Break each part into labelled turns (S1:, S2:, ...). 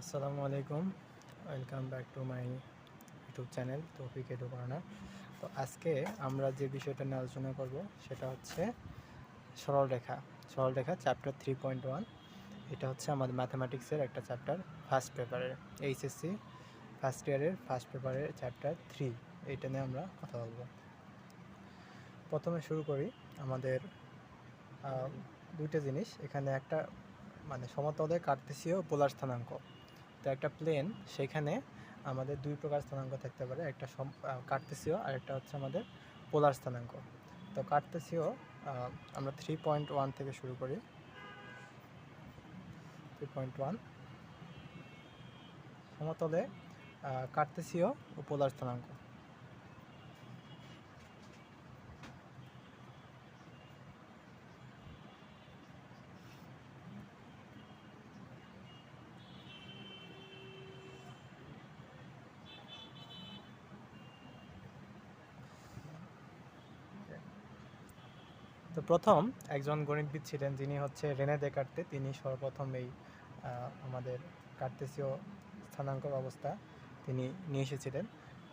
S1: আসসালামু আলাইকুম। Welcome back to my YouTube channel Toufiq edu corner তো আজকে আমরা যে বিষয়টা নিয়ে আলোচনা করব, সেটা হচ্ছে সরলরেখা সরলরেখা চ্যাপ্টার থ্রি পয়েন্ট ওয়ান এটা হচ্ছে আমাদের ম্যাথামেটিক্সের একটা চ্যাপ্টার ফার্স্ট পেপারের এইচএসসি ফার্স্ট ইয়ারের ফার্স্ট পেপারের চ্যাপ্টার থ্রি এইটা নিয়ে আমরা কথা বলব। প্রথমে শুরু করি আমাদের দুইটা জিনিস। এখানে একটা মানে সমতলে কার্তেসীয় পোলার স্থানাঙ্ক। তো একটা প্লেন সেখানে আমাদের দুই প্রকার স্থানাঙ্ক থাকতে পারে, একটা সম কার্তেসীয় আর একটা হচ্ছে আমাদের পোলার স্থানাঙ্ক। তো কার্তেসীয় আমরা থ্রি পয়েন্ট ওয়ান থেকে শুরু করি। থ্রি পয়েন্ট ওয়ান সমতলে কাটতেছিও ও পোলার স্থানাঙ্ক তো প্রথম একজন গণিতবিদ ছিলেন, যিনি হচ্ছে রেনে দেকার্তে তিনি সর্বপ্রথম এই আমাদের কার্তেসীয় স্থানাঙ্ক ব্যবস্থা তিনি নিয়ে এসেছিলেন।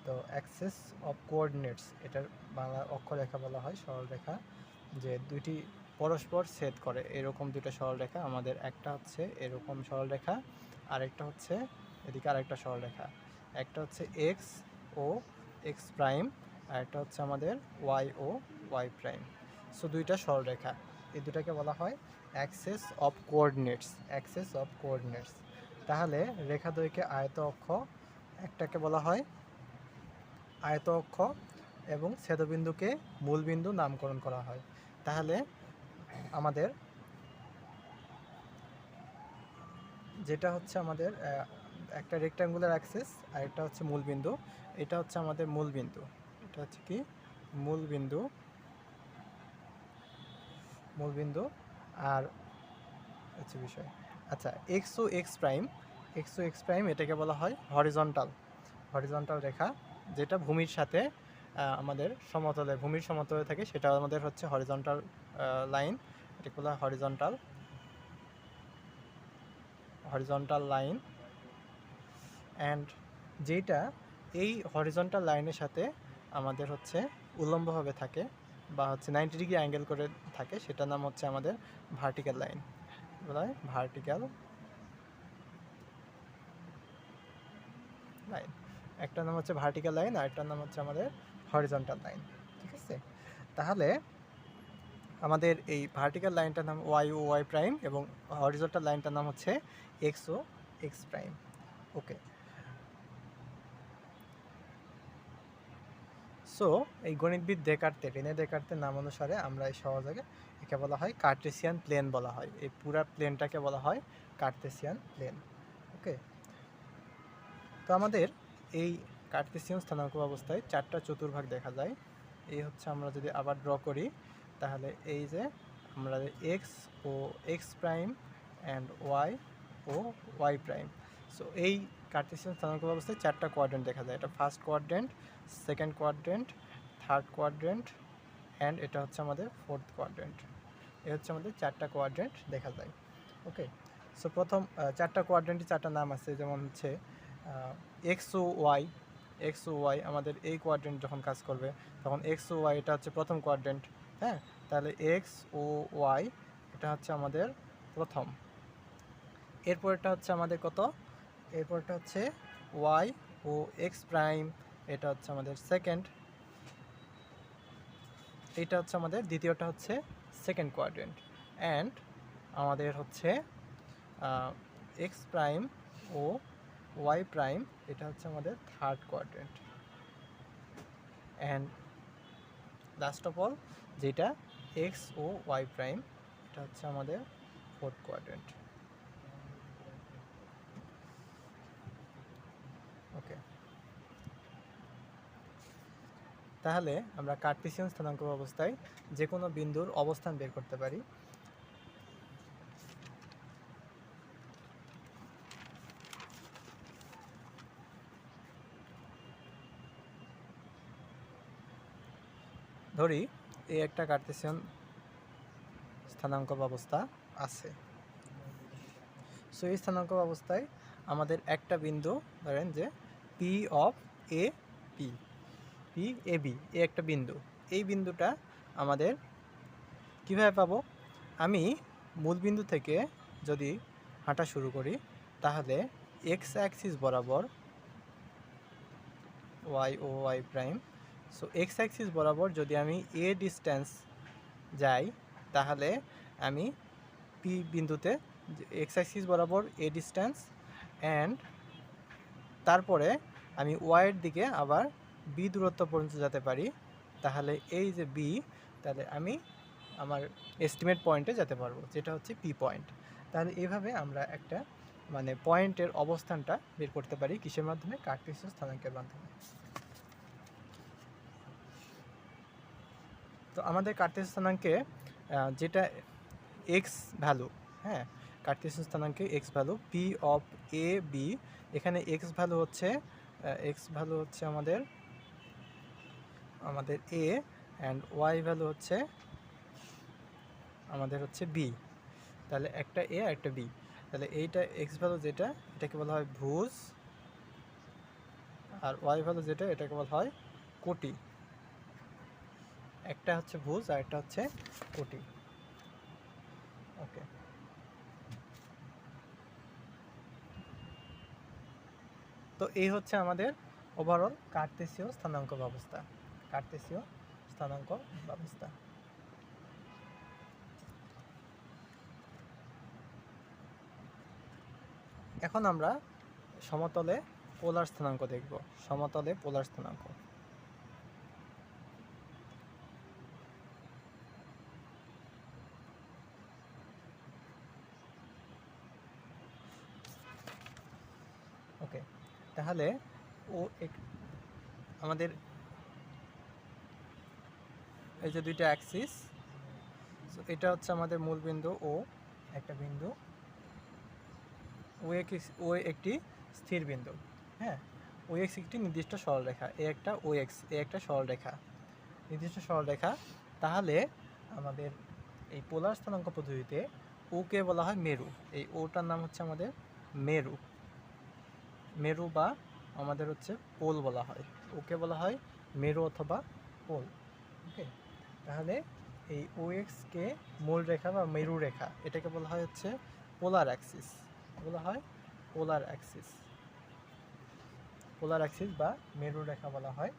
S1: তো অ্যাক্সেস অফ কোঅর্ডিনেটস, এটার বাংলা অক্ষরেখা বলা হয় সরলরেখা যে দুইটি পরস্পর ছেদ করে। এরকম দুটো সরলরেখা আমাদের একটা হচ্ছে এরকম সরলরেখা আরেকটা হচ্ছে এদিকে আরেকটা সরলরেখা একটা হচ্ছে এক্স ও এক্স প্রাইম, আর একটা হচ্ছে আমাদের Y O Y prime. So দুইটা সরলরেখা এই দুটাকে বলা হয় axes of coordinates axes of coordinates তাহলে রেখা দ্বয়কে আয়ত অক্ষ, একটাকে বলা হয় আয়ত অক্ষ এবং ছেদবিন্দুকে মূলবিন্দু নামকরণ করা হয়। তাহলে আমাদের যেটা হচ্ছে আমাদের একটা রেক্টাঙ্গুলার অ্যাক্সেস আর একটা হচ্ছে মূলবিন্দু। এটা হচ্ছে আমাদের মূলবিন্দু। এটা হচ্ছে কি? মূলবিন্দু মূলবিন্দু আর হচ্ছে বিষয়। আচ্ছা X O X prime X O X prime এটাকে বলা হয় হরিজন্টাল হরিজন্টাল রেখা, যেটা ভূমির সাথে আমাদের সমতলে, ভূমির সমতলে থাকে, সেটা আমাদের হচ্ছে হরিজন্টাল লাইন এটাকে বলা হরিজন্টাল হরিজন্টাল লাইন অ্যান্ড যেটা এই হরিজন্টাল লাইনের সাথে আমাদের হচ্ছে উল্লম্বভাবে থাকে বা হচ্ছে নাইনটি ডিগ্রি অ্যাঙ্গেল করে থাকে, সেটার নাম হচ্ছে আমাদের ভার্টিক্যাল লাইন ভার্টিক্যাল লাইন একটার নাম হচ্ছে ভার্টিক্যাল লাইন আর একটার নাম হচ্ছে আমাদের হরিজন্টাল লাইন ঠিক আছে? তাহলে আমাদের এই ভার্টিক্যাল লাইনটার নাম ওয়াই ও ওয়াই প্রাইম এবং হরিজন্টাল লাইনটার নাম হচ্ছে X O X prime okay so এই গণিতবিদ দেকার্তে রেনে দেকার্তের নাম অনুসারে আমরা এই সহযোগে একে বলা হয় কার্টেসিয়ান প্লেন বলা হয়। এই পুরা প্লেনটাকে বলা হয় কার্টেসিয়ান প্লেন। ওকে? তো আমাদের এই কার্টেসিয়ান স্থানাঙ্ক অবস্থায় চারটা চতুর্ভাগ দেখা যায়। এই হচ্ছে আমরা যদি আবার ড্র করি, তাহলে এই যে আমরা X O X prime and Y O Y prime so এই কার্টেসিয়ান স্থানাঙ্ক অবস্থায় চারটা কোয়াড্রেন্ট দেখা যায়। এটা first quadrant second quadrant third quadrant and এটা হচ্ছে আমাদের ফোর্থ কোয়াড্রেন্ট এ হচ্ছে আমাদের চারটা কোয়াড্রেন্ট দেখা যায়। ওকে সো প্রথম চারটা কোয়াড্রেন্টে চারটা নাম আছে, যেমন হচ্ছে X O Y X O Y আমাদের এই কোয়াড্রেন্ট যখন কাজ করবে, তখন এক্স ও ওয়াই এটা হচ্ছে প্রথম কোয়াড্রেন্ট হ্যাঁ? তাহলে এক্স ও ওয়াই এটা হচ্ছে আমাদের প্রথম। এরপরটা হচ্ছে আমাদের কত? এরপরটা হচ্ছে ওয়াই ও এক্স প্রাইম এটা হচ্ছে আমাদের সেকেন্ড এটা হচ্ছে আমাদের দ্বিতীয়টা হচ্ছে সেকেন্ড কোয়াড্রেন্ট অ্যান্ড আমাদের হচ্ছে X prime O Y prime এটা হচ্ছে আমাদের third quadrant and last of all যেটা এক্স ও ওয়াই প্রাইম এটা হচ্ছে আমাদের ফোর্থ কোয়াড্রেন্ট ওকে তাহলে আমরা কার্টেসিয়ান স্থানাঙ্ক অবস্থায় যে কোনো বিন্দুর অবস্থান বের করতে পারি। ধরি এই একটা কার্টেসিয়ান স্থানাঙ্ক ব্যবস্থা আছে। সো এই স্থানাঙ্ক ব্যবস্থায় আমাদের একটা বিন্দু ধরেন যে P of A P P A B এ একটা বিন্দু। এই বিন্দুটা আমাদের কীভাবে পাবো? আমি মূল বিন্দু থেকে যদি হাঁটা শুরু করি, তাহলে এক্স অ্যাক্সিস বরাবর Y O Y prime so X axis বরাবর যদি আমি এ ডিস্ট্যান্স যাই, তাহলে আমি পি বিন্দুতে এক্স অ্যাক্সিস বরাবর এ ডিস্ট্যান্স অ্যান্ড তারপরে আমি ওয়াইয়ের দিকে আবার বি দূরত্ব পর্যন্ত যেতে পারি, তাহলে এই যে বি তাহলে আমি আমার এস্টিমেট পয়েন্টে যেতে পারব, যেটা হচ্ছে পি পয়েন্ট তাহলে এইভাবে আমরা একটা মানে পয়েন্টের অবস্থানটা বের করতে পারি কিসের মাধ্যমে? কার্টেসীয় স্থানাঙ্কের মাধ্যমে। তো আমাদের কার্টেসীয় স্থানাঙ্কে যেটা এক্স ভ্যালু হ্যাঁ কার্টেসীয় স্থানাঙ্কে X value P of A B এখানে এক্স ভ্যালু হচ্ছে এক্স ভ্যালু হচ্ছে আমাদের আমাদের এ অ্যান্ড ওয়াই ভ্যালু হচ্ছে, আমাদের হচ্ছে বি তাহলে একটা এ আর একটা বি তাহলে এইটা এক্স ভ্যালু যেটা, এটাকে বলা হয় ভুজ, আর ওয়াই ভ্যালু যেটা, এটাকে বলা হয় কোটি। একটা হচ্ছে ভুজ আর একটা হচ্ছে কোটি ওকে তো এই হচ্ছে আমাদের ওভারঅল কার্তেসীয় স্থানাঙ্ক ব্যবস্থা কার্তেসীয় স্থানাঙ্ক ব্যবস্থা। এখন আমরা সমতলে পোলার স্থানাঙ্ক দেখব, সমতলে পোলার স্থানাঙ্ক ওকে তাহলে ও এক- আমাদের এই যে দুইটা অ্যাক্সিস সো এটা হচ্ছে আমাদের মূল বিন্দু ও একটা বিন্দু। ও ও একটি স্থির বিন্দু হ্যাঁ? ও এক্স একটি নির্দিষ্ট সরলরেখা এ একটা ও এক্স এ একটা সরলরেখা নির্দিষ্ট সরলরেখা তাহলে আমাদের এই পোলার স্থানাঙ্ক পদ্ধতিতে ওকে বলা হয় মেরু। এই ওটার নাম হচ্ছে আমাদের মেরু। মেরু বা আমাদের হচ্ছে পোল বলা হয়। ওকে বলা হয় মেরু অথবা পোল। ওকে? তাহলে এই ও কে মূল রেখা বা মেরু রেখা, এটাকে বলা হয় হচ্ছে পোলার অ্যাক্সিস। বলা হয়? পোলার অ্যাক্সিস। পোলার অ্যাক্সিস বা মেরু রেখা বলা হয়।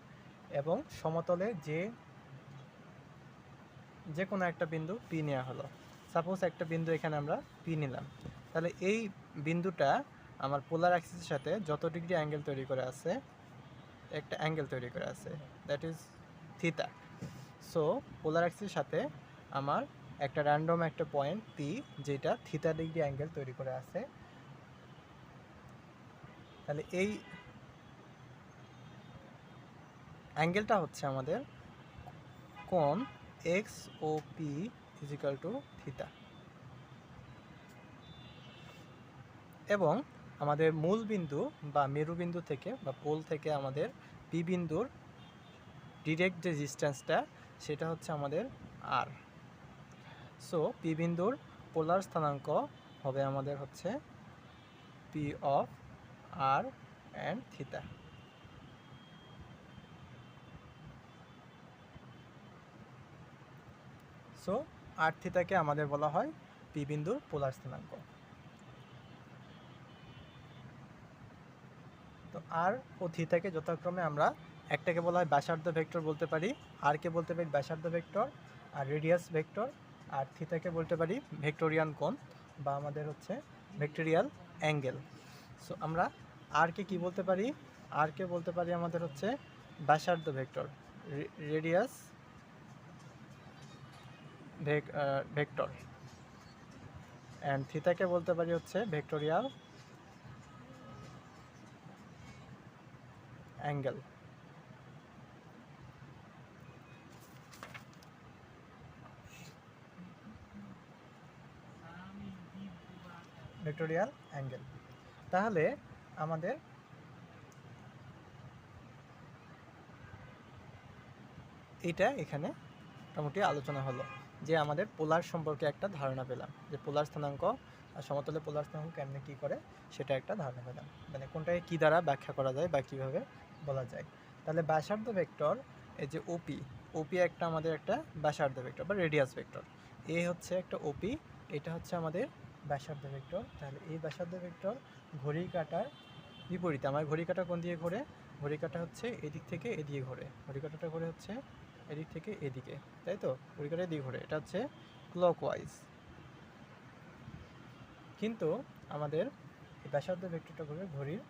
S1: এবং সমতলে যে যে কোনো একটা বিন্দু পি নেওয়া হলো। সাপোজ একটা বিন্দু এখানে আমরা পি নিলাম। তাহলে এই বিন্দুটা আমার পোলার অ্যাক্সিসের সাথে যত ডিগ্রি অ্যাঙ্গেল তৈরি করে আছে, একটা অ্যাঙ্গেল তৈরি করে আছে that is theta so polar অ্যাক্সিসের সাথে আমার একটা র্যান্ডম একটা পয়েন্ট পি যেটা থিতা ডিগ্রি অ্যাঙ্গেল তৈরি করে আছে। তাহলে এই অ্যাঙ্গেলটা হচ্ছে আমাদের কোণ X O P is equal to theta এবং আমাদের মূল বিন্দু বা মেরু বিন্দু থেকে বা পোল থেকে আমাদের পি বিন্দুর ডিরেক্ট যে ডিস্টেন্সটা সেটা হচ্ছে আমাদের আর সো পি বিন্দুর পোলার স্থানাঙ্ক হবে আমাদের হচ্ছে P of R and theta so R থিতাকে আমাদের বলা হয় পি বিন্দুর পোলার স্থানাঙ্ক তো আর ও থিতাকে যথাক্রমে আমরা একটাকে বলা হয় ব্যাসার্ধ ভেক্টর বলতে পারি, আর কে বলতে পারি ব্যাসার্ধ ভেক্টর, আর রেডিয়াস ভেক্টর, আর থিতাকে বলতে পারি ভেক্টোরিয়ান কোণ বা আমাদের হচ্ছে ভেক্টোরিয়াল অ্যাঙ্গেল। সো আমরা আর কে বলতে পারি? আর কে বলতে পারি আমাদের হচ্ছে ব্যাসার্ধ ভেক্টর রেডিয়াস ভেক্টর। অ্যান্ড থিতাকে বলতে পারি হচ্ছে ভেক্টোরিয়াল অ্যাঙ্গেল ভেক্টোরিয়াল অ্যাঙ্গেল তাহলে আমাদের এটা এখানে মোটামুটি আলোচনা হলো, যে আমাদের পোলার সম্পর্কে একটা ধারণা পেলাম, যে পোলার স্থানাঙ্ক আর সমতলে পোলার স্থানাঙ্ক কেমনে কী করে, সেটা একটা ধারণা পেলাম। মানে কোনটাকে কী দ্বারা ব্যাখ্যা করা যায় বা কীভাবে বলা যায়। তাহলে ব্যাসার্ধ ভেক্টর, এই যে ওপি ওপি একটা আমাদের একটা ব্যাসার্ধ ভেক্টর বা রেডিয়াস ভেক্টর। এ হচ্ছে একটা ওপি এটা হচ্ছে আমাদের ব্যাসার্ধ ভেক্টর। তাহলে এই ব্যাসার্ধ ভেক্টর ঘড়ি কাটার বিপরীতে, আমার ঘড়ি কাটা কোন দিকে ঘোরে? ঘড়ি কাটা হচ্ছে এদিক থেকে এদিকে ঘোরে। ঘড়ি কাটাটা ঘোরে হচ্ছে এদিক থেকে এদিকে, তাই তো? ঘড়ি কাটা এদিকে ঘোরে, এটা হচ্ছে ক্লকওয়াইজ কিন্তু আমাদের ব্যাসার্ধ ভেক্টরটা ঘুরবে ঘড়ির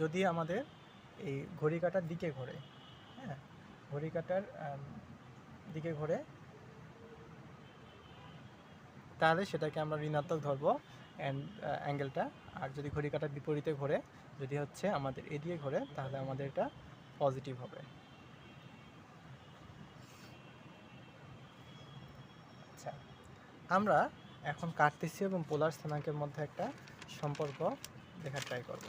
S1: যদি আমাদের এই ঘড়ি কাটার দিকে ঘোরে হ্যাঁ ঘড়ি কাটার দিকে ঘোরে, তাহলে সেটাকে আমরা ঋণাত্মক ধরবো অ্যান্ড অ্যাঙ্গেলটা আর যদি ঘড়ি কাটার বিপরীতে ঘোরে, যদি হচ্ছে আমাদের এদিকে ঘোরে, তাহলে আমাদের এটা পজিটিভ হবে। আচ্ছা আমরা এখন কার্তেসীয় এবং পোলার স্থানাঙ্কের মধ্যে একটা সম্পর্ক দেখার ট্রাই করব।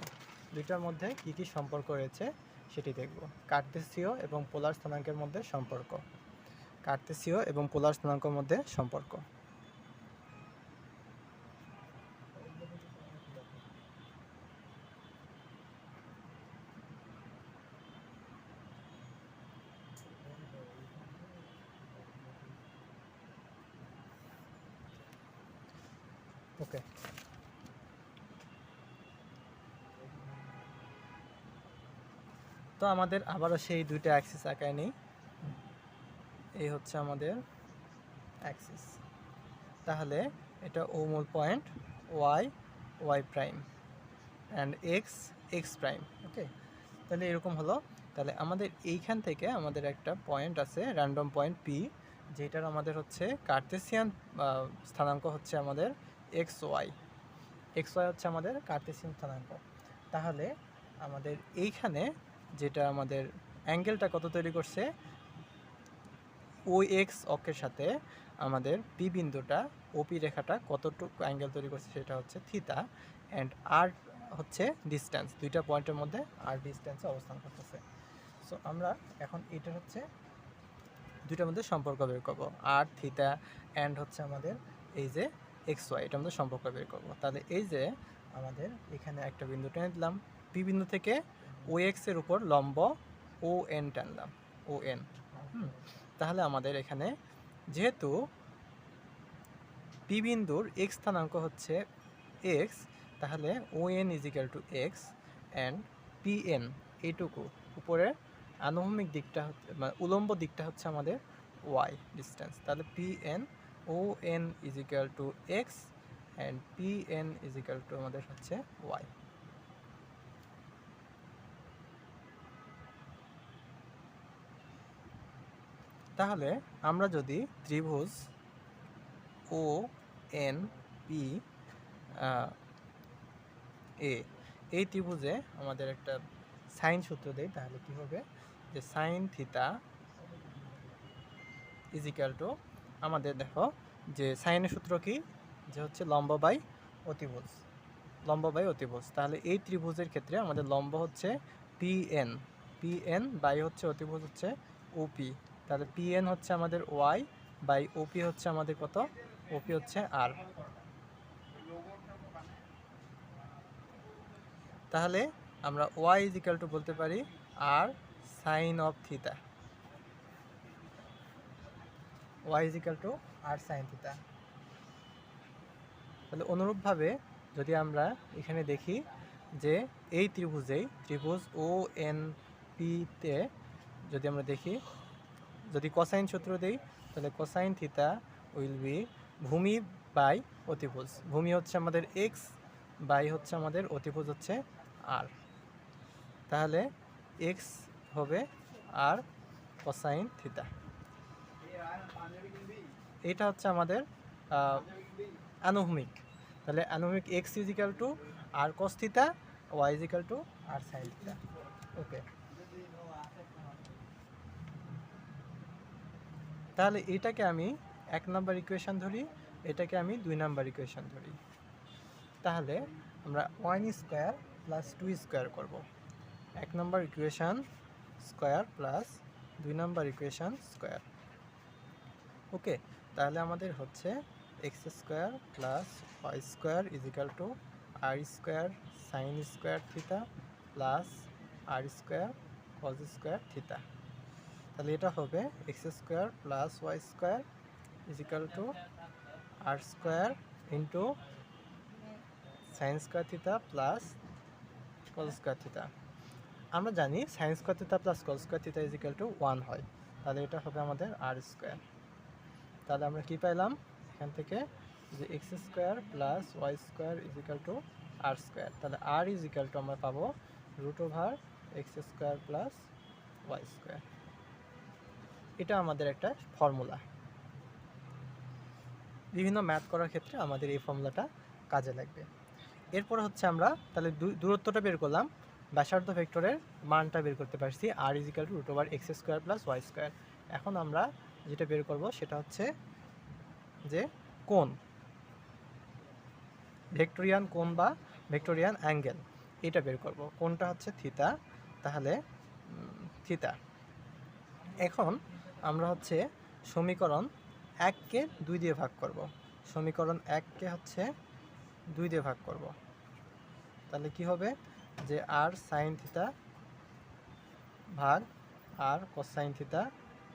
S1: দুইটার মধ্যে কি কি সম্পর্ক রয়েছে সেটি দেখব। কার্তেসীয় এবং পোলার স্থানাঙ্কের মধ্যে সম্পর্ক। কার্তেসীয় এবং পোলার স্থানাঙ্কের মধ্যে সম্পর্ক ওকে তো আমাদের আবারও সেই দুইটা অ্যাক্সিস আঁকায় নেই। এই হচ্ছে আমাদের অ্যাক্সিস তাহলে এটা ও মূল point Y Y prime and X X prime okay তাহলে এরকম হলো। তাহলে আমাদের এইখান থেকে আমাদের একটা পয়েন্ট আছে র্যান্ডম পয়েন্ট পি যেটার আমাদের হচ্ছে কার্তেসিয়ান স্থানাঙ্ক হচ্ছে আমাদের এক্স ওয়াই এক্স ওয়াই হচ্ছে আমাদের কার্তেসিয়ান স্থানাঙ্ক। তাহলে আমাদের এইখানে যেটা আমাদের অ্যাঙ্গেলটা কত তৈরি করছে? ও এক্স অক্ষের সাথে আমাদের পি বিন্দুটা ওপি রেখাটা কতটুকু অ্যাঙ্গেল তৈরি করছে সেটা হচ্ছে থিতা অ্যান্ড আর হচ্ছে ডিস্টেন্স দুইটা পয়েন্টের মধ্যে আর ডিস্টেন্সে অবস্থান করতেছে। সো আমরা এখন এটা হচ্ছে দুইটার মধ্যে সম্পর্ক বের করব। আর থিতা অ্যান্ড হচ্ছে আমাদের এই যে এক্স ওয়াই এটার মধ্যে সম্পর্ক বের করব। তাহলে এই যে আমাদের এখানে একটা বিন্দু টেনে দিলাম পি বিন্দু থেকে ও এক্সের উপর লম্ব ও এন টানলাম ও এন তাহলে আমাদের এখানে যেহেতু পি বিন্দুর এক্স স্থানাঙ্ক হচ্ছে এক্স তাহলে O N is equal to X and P N এইটুকু উপরে আনুভূমিক দিকটা মানে উলম্ব দিকটা হচ্ছে আমাদের ওয়াই ডিস্টেন্স তাহলে P N O N is equal to X and P N is equal to আমাদের হচ্ছে ওয়াই তাহলে আমরা যদি ত্রিভুজ ও এন পি এ, এই ত্রিভুজে আমাদের একটা সাইন সূত্র দেই, তাহলে কি হবে? যে সাইন থিতা ইজিক্যাল টু আমাদের দেখো, যে সাইনের সূত্র কি? যে হচ্ছে লম্ব বাই অতিভুজ, লম্ব বাই অতিভুজ। তাহলে এই ত্রিভুজের ক্ষেত্রে আমাদের লম্ব হচ্ছে P N P N by হচ্ছে অতিভুজ হচ্ছে ওপি তাহলে পি এন হচ্ছে আমাদের ওয়াই বাই ওপি হচ্ছে আমাদের কত? ওপি হচ্ছে আর তাহলে আমরা ওয়াই ইজিক্যাল টু বলতে পারি r sine of theta y is equal to r sine theta তাহলে অনুরূপভাবে যদি আমরা এখানে দেখি যে এই ত্রিভুজেই ত্রিভুজ ও এন পিতে যদি আমরা দেখি যদি কোসাইন সূত্র দেই, তাহলে কোসাইন থিতা উইল বি ভূমি বাই অতিভুজ। ভূমি হচ্ছে আমাদের এক্স বাই হচ্ছে আমাদের অতিভুজ হচ্ছে আর তাহলে এক্স হবে আর কোসাইন থিতা এটা হচ্ছে আমাদের আনুভূমিক। তাহলে আনুভূমিক x is equal to r cos theta y is equal to r sine theta okay. তাহলে এটাকে আমি এক নাম্বার ইকুয়েশান ধরি, এটাকে আমি দুই নাম্বার ইকুয়েশান ধরি। তাহলে আমরা one square plus two square করব। এক নম্বর ইকুয়েশান স্কোয়ার প্লাস দুই নম্বর ইকুয়েশান স্কোয়ার ওকে, তাহলে আমাদের হচ্ছে x square plus y square is equal to r square sine square theta plus r square cos square theta তাহলে এটা হবে x square plus y square is equal to r square into sine square theta plus cos square আমরা জানি sine square theta plus cos square is equal to one হয়। তাহলে এটা হবে আমাদের আর স্কোয়ার তাহলে আমরা কি পাইলাম? এখান থেকে যে x square plus y square is equal to r square তাহলে আর ইজিক্যাল টু আমরা পাবো root over x square plus y square এটা আমাদের একটা ফর্মুলা বিভিন্ন ম্যাথ করার ক্ষেত্রে আমাদের এই ফর্মুলাটা কাজে লাগবে। এরপর হচ্ছে আমরা তাহলে দূরত্বটা বের করলাম। ব্যাসার্ধ ভেক্টরের মানটা বের করতে পারছি। R is equal to root over x square plus y square এখন আমরা যেটা বের করব সেটা হচ্ছে যে কোন ভেক্টোরিয়ান কোন বা ভেক্টোরিয়ান অ্যাঙ্গেল। এটা বের করব। কোনটা হচ্ছে থিতা তাহলে থিতা এখন আমরা হচ্ছে সমীকরণ এককে দুই দিয়ে ভাগ করব। সমীকরণ এককে হচ্ছে দুই দিয়ে ভাগ করব। তাহলে কি হবে? যে আর সাইন থিতা ভাগ r cosine theta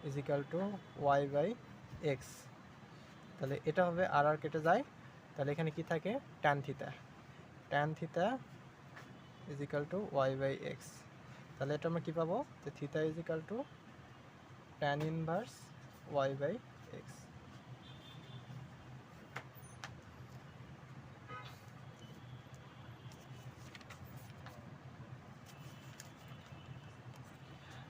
S1: is equal to y by x তাহলে এটা হবে আর আর কেটে যায়। তাহলে এখানে কি থাকে? Tan theta tan theta is equal to y by x তাহলে এটা আমরা কী পাবো? যে theta is equal to tan inverse y by x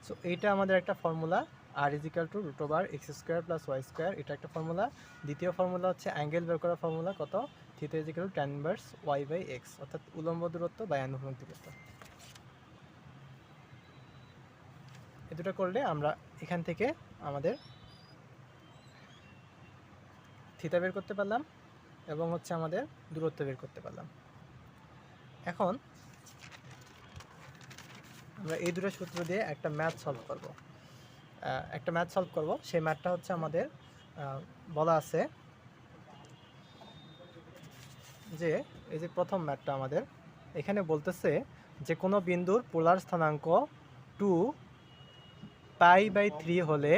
S1: so এইটা আমাদের একটা formula r is equal to root over x square plus y square এটা একটা ফর্মুলা দ্বিতীয় ফর্মুলা হচ্ছে অ্যাঙ্গেল বের করার ফর্মুলা কত? Theta is equal to tan y by x অর্থাৎ উলম্ব দূরত্ব বা অনুভূমিক দূরত্ব। এ দুটো করলে আমরা এখান থেকে আমাদের থিতা বের করতে পারলাম এবং হচ্ছে আমাদের দূরত্ব বের করতে পারলাম। এখন আমরা এই দুটো সূত্র দিয়ে একটা ম্যাথ সলভ করব। একটা ম্যাথ সলভ করব। সেই ম্যাথটা হচ্ছে আমাদের বলা আছে যে এই যে প্রথম ম্যাথটা আমাদের, এখানে বলতেছে যে কোনো বিন্দুর পোলার স্থানাঙ্ক টু পাই বাই থ্রি হলে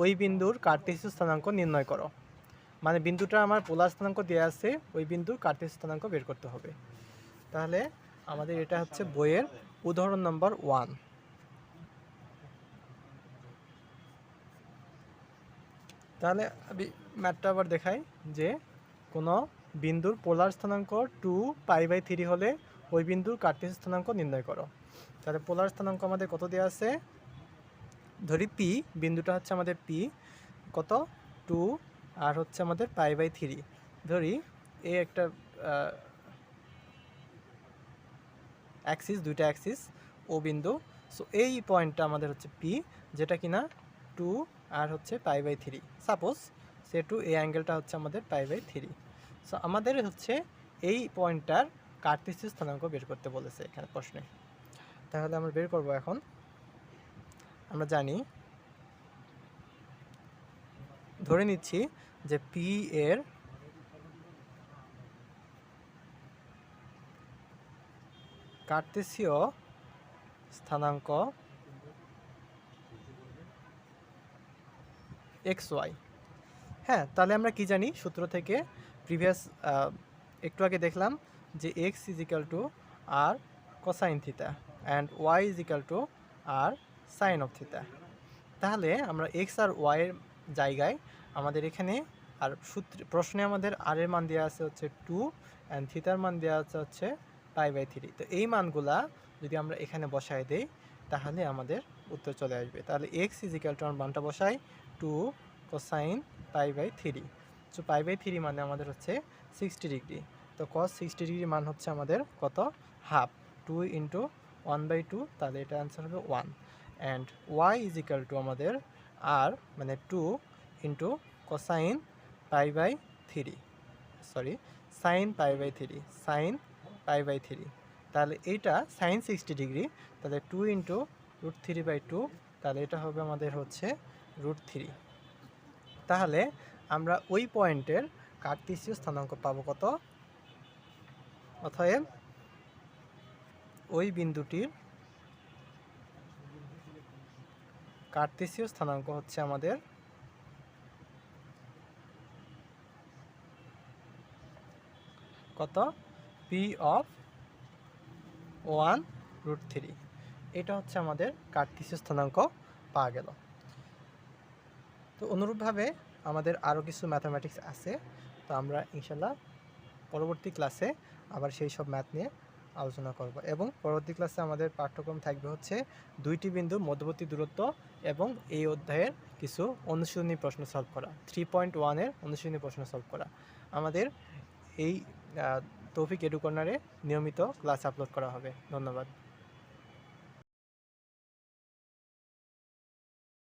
S1: ওই বিন্দুর কার্টেসীয় স্থানাঙ্ক নির্ণয় করো। মানে বিন্দুটা আমার পোলার স্থানাঙ্ক দেওয়া আছে, ওই বিন্দুর কার্টেসীয় স্থানাঙ্ক বের করতে হবে। তাহলে আমাদের এটা হচ্ছে বইয়ের উদাহরণ নম্বর ওয়ান। তাহলে আমি ম্যাথটা আবার দেখাই যে কোনো বিন্দুর পোলার স্থানাঙ্ক টু পাই বাই থ্রি হলে ওই বিন্দুর কার্টেসীয় স্থানাঙ্ক নির্ণয় করো। তাহলে পোলার স্থানাঙ্ক আমাদের কত দেওয়া আছে? ধরি পি বিন্দুটা হচ্ছে আমাদের পি কত? টু আর হচ্ছে আমাদের পাই বাই থ্রি ধরি এ একটা অ্যাক্সিস দুইটা অ্যাক্সিস ও বিন্দু। সো এই পয়েন্টটা আমাদের হচ্ছে পি যেটা কিনা টু আর হচ্ছে pi by three suppose say two এই অ্যাঙ্গেলটা হচ্ছে আমাদের পাই বাই থ্রি সো আমাদের হচ্ছে এই পয়েন্টটার কার্তেসীয় স্থানাঙ্ক বের করতে বলেছে এখানে প্রশ্নে। তাহলে আমরা বের করব এখন। আমরা জানি, ধরে নিচ্ছি যে পি এর কার্তেসীয় স্থানাঙ্ক এক্স ওয়াই হ্যাঁ তাহলে আমরা কি জানি? সূত্র থেকে প্রিভিয়াস একটু আগে দেখলাম যে x is equal to r cosine theta and y is equal to r sine of theta তাহলে আমরা এক্স আর ওয়াইয়ের জায়গায় আমাদের এখানে আর সূত্রে, প্রশ্নে আমাদের আর এর মান দেওয়া আছে হচ্ছে টু অ্যান্ড থিতার মান দেওয়া আছে হচ্ছে পাই বাই থ্রি তো এই মানগুলা যদি আমরা এখানে বসায় দেই, তাহলে আমাদের উত্তর চলে আসবে। তাহলে এক্স ইজিক্যাল টু মানটা বসাই two cosine pi by three তো পাই বাই থ্রি মানে আমাদের হচ্ছে সিক্সটি ডিগ্রি তো কস সিক্সটি ডিগ্রি মান হচ্ছে আমাদের কত? Half two into one by two তাহলে এটা অ্যান্সার হবে one and y is equal to আমাদের আর মানে two into cosine pi by three sorry sine pi by three sine pi by three তাহলে এইটা সাইন সিক্সটি ডিগ্রি তাহলে two into root three by two তাহলে এটা হবে আমাদের হচ্ছে রুট থ্রি তাহলে আমরা ওই পয়েন্টের কার্তিসীয় স্থানাঙ্ক পাবো কত? অতএব ওই বিন্দুটির কার্তেসীয় স্থানাঙ্ক হচ্ছে আমাদের কত? P of one root three এটা হচ্ছে আমাদের কার্তেসীয় স্থানাঙ্ক পাওয়া গেল। তো অনুরূপভাবে আমাদের আরও কিছু ম্যাথামেটিক্স আছে। তো আমরা ইনশাল্লাহ পরবর্তী ক্লাসে আবার সেই সব ম্যাথ নিয়ে আলোচনা করব এবং পরবর্তী ক্লাসে আমাদের পাঠ্যক্রম থাকবে হচ্ছে দুইটি বিন্দু মধ্যবর্তী দূরত্ব এবং এই অধ্যায়ের কিছু অনুশীলনী প্রশ্ন সলভ করা থ্রি পয়েন্ট ওয়ানের অনুশীলনী প্রশ্ন সলভ করা। আমাদের এই তৌফিক এডু কর্নারে নিয়মিত ক্লাস আপলোড করা হবে। ধন্যবাদ।